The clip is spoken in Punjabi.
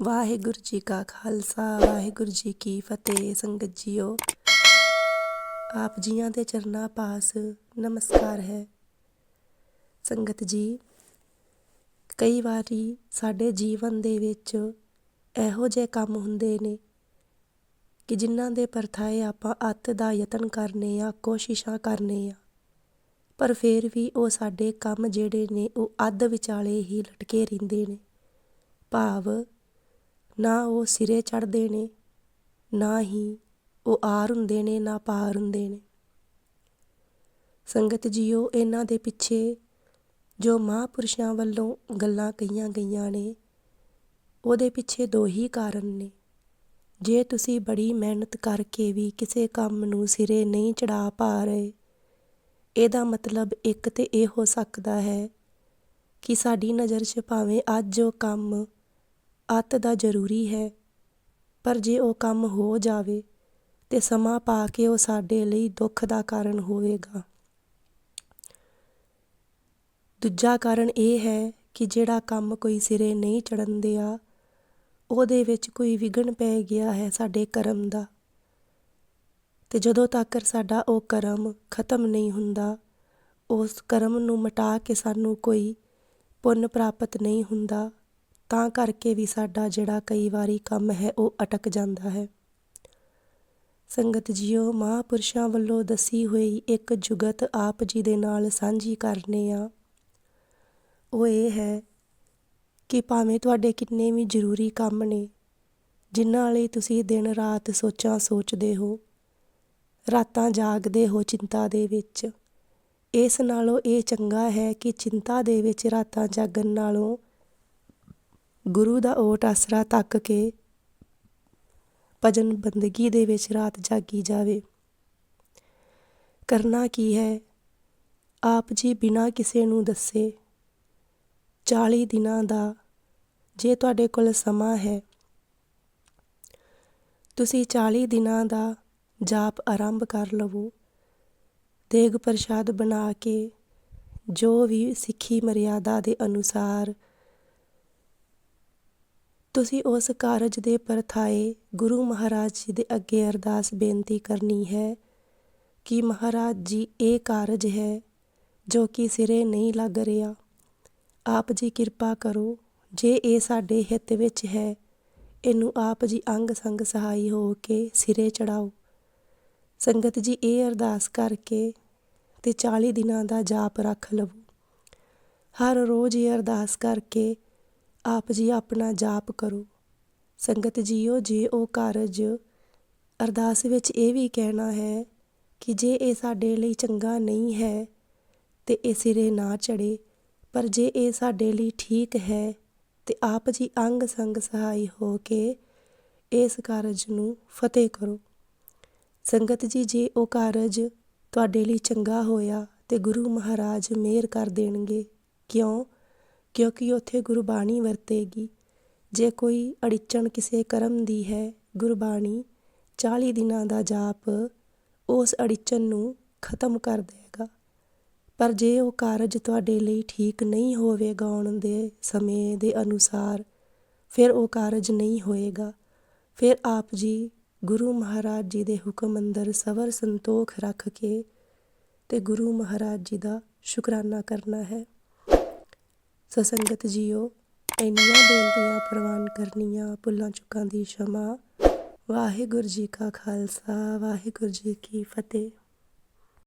ਵਾਹਿਗੁਰੂ ਜੀ ਕਾ ਖਾਲਸਾ, ਵਾਹਿਗੁਰੂ ਜੀ ਕੀ ਫਤਿਹ। ਸੰਗਤ ਜੀਓ, ਆਪ ਜੀਆਂ ਦੇ ਚਰਨਾਂ ਪਾਸ ਨਮਸਕਾਰ ਹੈ। ਸੰਗਤ ਜੀ, ਕਈ ਵਾਰੀ ਸਾਡੇ ਜੀਵਨ ਦੇ ਵਿੱਚ ਇਹੋ ਜਿਹੇ ਕੰਮ ਹੁੰਦੇ ਨੇ ਕਿ ਜਿਨ੍ਹਾਂ ਦੇ ਪਰਥਾਏ ਆਪਾਂ ਅੱਤ ਦਾ ਯਤਨ ਕਰਨੇ ਆ ਕੋਸ਼ਿਸ਼ਾਂ ਕਰਨੇ ਆ, ਪਰ ਫਿਰ ਵੀ ਉਹ ਸਾਡੇ ਕੰਮ ਜਿਹੜੇ ਨੇ ਉਹ ਅੱਧ ਵਿਚਾਲੇ ਹੀ ਲਟਕੇ ਰਹਿੰਦੇ ਨੇ। ਭਾਵ ਨਾ ਉਹ ਸਿਰੇ ਚੜ੍ਹਦੇ ਨੇ, ਨਾ ਹੀ ਉਹ ਆਰ ਹੁੰਦੇ ਨੇ, ਨਾ ਪਾਰ ਹੁੰਦੇ ਨੇ। ਸੰਗਤ ਜੀਓ, ਇਹਨਾਂ ਦੇ ਪਿੱਛੇ ਜੋ ਮਹਾਂਪੁਰਸ਼ਾਂ ਵੱਲੋਂ ਗੱਲਾਂ ਕਹੀਆਂ ਗਈਆਂ ਨੇ, ਉਹਦੇ ਪਿੱਛੇ ਦੋ ਹੀ ਕਾਰਨ ਨੇ। ਜੇ ਤੁਸੀਂ ਬੜੀ ਮਿਹਨਤ ਕਰਕੇ ਵੀ ਕਿਸੇ ਕੰਮ ਨੂੰ ਸਿਰੇ ਨਹੀਂ ਚੜਾ ਪਾ ਰਹੇ, ਇਹਦਾ ਮਤਲਬ ਇੱਕ ਤੇ ਇਹ ਹੋ ਸਕਦਾ ਹੈ ਕਿ ਸਾਡੀ ਨਜ਼ਰ 'ਚ ਭਾਵੇਂ ਅੱਜ ਉਹ ਕੰਮ ਅੱਤ ਦਾ ਜ਼ਰੂਰੀ ਹੈ। ਪਰ ਜੇ ਉਹ ਕੰਮ ਹੋ ਜਾਵੇ ਤੇ ਸਮਾਂ ਪਾ ਕੇ ਉਹ ਸਾਡੇ ਲਈ ਦੁੱਖ ਦਾ ਕਾਰਨ ਹੋਵੇਗਾ। ਦੂਜਾ ਕਾਰਨ ਇਹ ਹੈ ਕਿ ਜਿਹੜਾ ਕੰਮ ਕੋਈ ਸਿਰੇ ਨਹੀਂ ਚੜਨ ਦਿਆ, ਉਹਦੇ ਵਿੱਚ ਕੋਈ ਵਿਗਣ ਪੈ ਗਿਆ ਹੈ ਸਾਡੇ ਕਰਮ ਦਾ। ਤੇ ਜਦੋਂ ਤੱਕ ਸਾਡਾ ਉਹ ਕਰਮ ਖਤਮ ਨਹੀਂ ਹੁੰਦਾ, ਉਸ ਕਰਮ ਨੂੰ ਮਿਟਾ ਕੇ ਸਾਨੂੰ ਕੋਈ ਪੁੰਨ ਪ੍ਰਾਪਤ ਨਹੀਂ ਹੁੰਦਾ ਤਾਂ ਕਰਕੇ ਵੀ ਸਾਡਾ ਜਿਹੜਾ ਕਈ ਵਾਰੀ ਕੰਮ ਹੈ, ਉਹ ਅਟਕ ਜਾਂਦਾ ਹੈ। ਸੰਗਤ ਜੀਓ, ਮਹਾਂਪੁਰਸ਼ਾਂ ਵੱਲੋਂ ਦਸੀ ਹੋਈ ਇੱਕ ਜੁਗਤ ਆਪ ਜੀ ਦੇ ਨਾਲ ਸਾਂਝੀ ਕਰਨੇ ਆ। ਉਹ ਇਹ ਹੈ ਕਿ ਭਾਵੇਂ ਤੁਹਾਡੇ ਕਿੰਨੇ ਵੀ ਜ਼ਰੂਰੀ ਕੰਮ ਨੇ, ਜਿਨ੍ਹਾਂ ਲਈ ਤੁਸੀਂ ਦਿਨ ਰਾਤ ਸੋਚਾਂ ਸੋਚਦੇ ਹੋ, ਰਾਤਾਂ ਜਾਗਦੇ ਹੋ ਚਿੰਤਾ ਦੇ ਵਿੱਚ, ਇਸ ਨਾਲੋਂ ਇਹ ਚੰਗਾ ਹੈ ਕਿ ਚਿੰਤਾ ਦੇ ਵਿੱਚ ਰਾਤਾਂ ਜਾਗਣ ਨਾਲੋਂ ਗੁਰੂ ਦਾ ਓਟ ਆਸਰਾ ਤੱਕ ਕੇ ਭਜਨ ਬੰਦਗੀ ਦੇ ਵਿੱਚ ਰਾਤ ਜਾਗੀ ਜਾਵੇ। ਕਰਨਾ ਕੀ ਹੈ? ਆਪ ਜੀ ਬਿਨਾ ਕਿਸੇ ਨੂੰ ਦੱਸੇ 40 ਦਿਨਾਂ ਦਾ ਜੇ ਤੁਹਾਡੇ ਕੋਲ ਸਮਾਂ ਹੈ, ਤੁਸੀਂ 40 ਦਿਨਾਂ ਦਾ ਜਾਪ ਆਰੰਭ ਕਰ ਲਵੋ। ਦੇਗ ਪ੍ਰਸ਼ਾਦ ਬਣਾ ਕੇ ਜੋ ਵੀ ਸਿੱਖੀ ਮਰਿਆਦਾ ਦੇ ਅਨੁਸਾਰ ਤੁਸੀਂ ਉਸ ਕਾਰਜ ਦੇ ਪ੍ਰਥਾਏ ਗੁਰੂ ਮਹਾਰਾਜ ਜੀ ਦੇ ਅੱਗੇ ਅਰਦਾਸ ਬੇਨਤੀ ਕਰਨੀ ਹੈ ਕਿ ਮਹਾਰਾਜ ਜੀ, ਇਹ ਕਾਰਜ ਹੈ ਜੋ ਕਿ ਸਿਰੇ ਨਹੀਂ ਲੱਗ ਰਿਹਾ। ਆਪ ਜੀ ਕਿਰਪਾ ਕਰੋ, ਜੇ ਇਹ ਸਾਡੇ ਹਿੱਤ ਵਿੱਚ ਹੈ, ਇਹਨੂੰ ਆਪ ਜੀ ਅੰਗ ਸੰਗ ਸਹਾਈ ਹੋ ਕੇ ਸਿਰੇ ਚੜਾਓ। ਸੰਗਤ ਜੀ, ਇਹ ਅਰਦਾਸ ਕਰਕੇ ਤੇ 40 ਦਿਨਾਂ ਦਾ ਜਾਪ ਰੱਖ ਲਵੋ। ਹਰ ਰੋਜ਼ ਇਹ ਅਰਦਾਸ ਕਰਕੇ ਆਪ ਜੀ ਆਪਣਾ ਜਾਪ ਕਰੋ। ਸੰਗਤ ਜੀਓ, ਜੇ ਉਹ ਕਾਰਜ ਅਰਦਾਸ ਵਿੱਚ ਇਹ ਵੀ ਕਹਿਣਾ ਹੈ ਕਿ ਜੇ ਇਹ ਸਾਡੇ ਲਈ ਚੰਗਾ ਨਹੀਂ ਹੈ ਤੇ ਇਹ ਸਿਰੇ ਨਾ ਚੜੇ ਪਰ ਜੇ ਇਹ ਸਾਡੇ ਲਈ ਠੀਕ ਹੈ ਤੇ ਆਪ ਜੀ ਅੰਗ ਸੰਗ ਸਹਾਈ ਹੋ ਕੇ ਇਸ ਕਾਰਜ ਨੂੰ ਫਤਿਹ ਕਰੋ। ਸੰਗਤ ਜੀ, ਜੇ ਉਹ ਕਾਰਜ ਤੁਹਾਡੇ ਲਈ ਚੰਗਾ ਹੋਇਆ ਤੇ ਗੁਰੂ ਮਹਾਰਾਜ ਮਿਹਰ ਕਰ ਦੇਣਗੇ, ਕਿਉਂ? ਕਿਉਂਕਿ ਉੱਥੇ ਗੁਰਬਾਣੀ ਵਰਤੇਗੀ। ਜੇ ਕੋਈ ਅੜਿਚਣ ਕਿਸੇ ਕਰਮ ਦੀ ਹੈ, ਗੁਰਬਾਣੀ 40 ਦਿਨਾਂ ਦਾ ਜਾਪ ਉਸ ਅੜਿਚਣ ਨੂੰ ਖਤਮ ਕਰ ਦੇਵੇਗਾ। ਪਰ ਜੇ ਉਹ ਕਾਰਜ ਤੁਹਾਡੇ ਲਈ ਠੀਕ ਨਹੀਂ ਹੋਵੇਗਾ ਆਉਣ ਦੇ ਸਮੇਂ ਦੇ ਅਨੁਸਾਰ, ਫਿਰ ਉਹ ਕਾਰਜ ਨਹੀਂ ਹੋਏਗਾ। ਫਿਰ ਆਪ ਜੀ ਗੁਰੂ ਮਹਾਰਾਜ ਜੀ ਦੇ ਹੁਕਮ ਅੰਦਰ ਸਬਰ ਸੰਤੋਖ ਰੱਖ ਕੇ ਤੇ ਗੁਰੂ ਮਹਾਰਾਜ ਜੀ ਦਾ ਸ਼ੁਕਰਾਨਾ ਕਰਨਾ ਹੈ। ਸਸੰਗਤ ਜੀਓ, ਇੰਨੀਆਂ ਬੇਨਤੀਆਂ ਪ੍ਰਵਾਨ ਕਰਨੀਆਂ, ਭੁੱਲਾਂ ਚੁੱਕਾਂ ਦੀ ਸ਼ਮਾ। ਵਾਹਿਗੁਰੂ ਜੀ ਕਾ ਖਾਲਸਾ, ਵਾਹਿਗੁਰੂ ਜੀ ਕੀ ਫਤਿਹ।